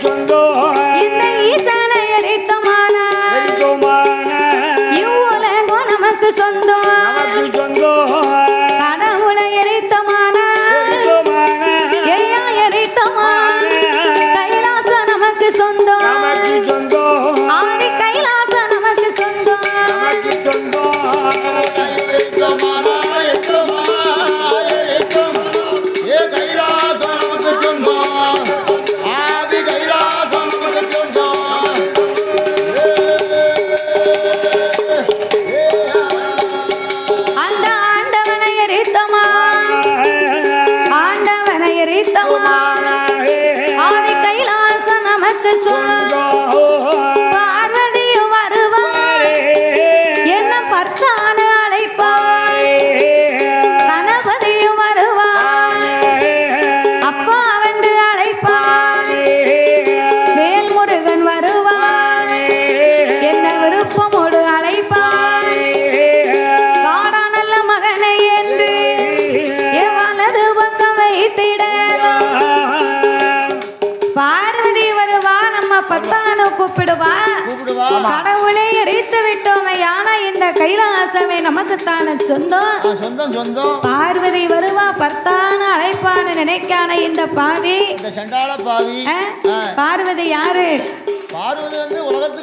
சொந்தம் இந்த ஈசனை எரித்தமான எரித்தோமான இவ்வுலகம் நமக்கு சொந்தம். நமக்கு சொந்தம். நமக்கு வருவா நம்ம பத்தானு கூப்பிடுவா. கடவுளை எரித்து விட்டோமே ஆனா இந்த கைலாசமே நமக்குத்தான சொந்தம். சொந்தம் பார்வதி வருவா பர்த்தான அழைப்பான்னு நினைக்கான இந்த பாவி? பார்வதி யாரு? பார்வதி வந்து உலகத்துக்கு